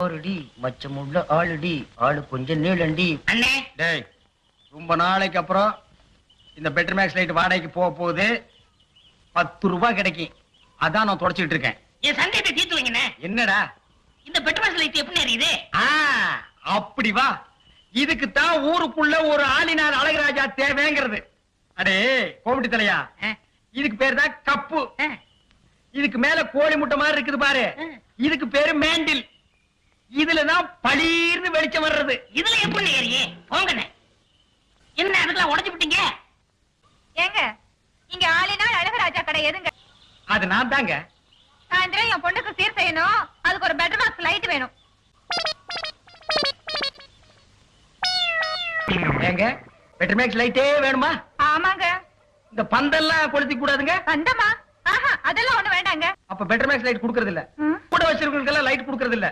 ஆறுடி மச்சமுள்ள ஆளுடி ஆளு கொஞ்சம் நீளண்டி. அண்ணே! டேய் ரொம்ப நாளைக்கு அப்புறம் இந்த பெட்டர் மேக்ஸ் லைட் வாடகைக்கு போக போகுது. பத்து ரூபாய் கிடைக்கும். அதான் நான் தொடச்சிட்டு இருக்கேன். என் சந்தேகத்தை தீர்த்து வைங்கண்ணே. என்னடா? இந்த பெட்ரோல் லைட் எப்படி எரியுது ஆ அப்படி வா. இதுக்கு தான் ஊருக்குள்ள ஒரு ஆளினார் அழகராஜா தேவைங்கிறது. அடே கோமிட்டி தலையா? ஆ, இதுக்கு பேர் தான் கப்பு. இதுக்கு மேல கோழி முட்டை மாதிரி இருக்குது பாரு. இதுக்கு பேரு மேண்டில். இதுல தான் பளீர்னு வெளிச்சம் வர்றது. இதுல எப்படி எரியே போங்கண்ணே. என்ன அதுக்கெல்லாம் உடைச்சு விட்டீங்க? ஏங்க இங்க ஆளினால் அழகராஜா கடை எதுங்க? அது நான் தாங்க. சாயந்தரம் என் பொண்ணுக்கு சீர் செய்யணும். அதுக்கு ஒரு பெட்டர் பாக்ஸ் லைட் வேணும். ஏங்க பெட்டர் மேக்ஸ் லைட்டே வேணுமா? ஆமாங்க. இந்த பந்தெல்லாம் கொளுத்தி கூடாதுங்க. வந்தமா ஆஹா அதெல்லாம் ஒண்ணு வேண்டாங்க. அப்ப பெட்டர் மேக்ஸ் லைட் குடுக்கறது இல்ல. கூட வச்சிருக்கவங்களுக்கு லைட் குடுக்கறது இல்ல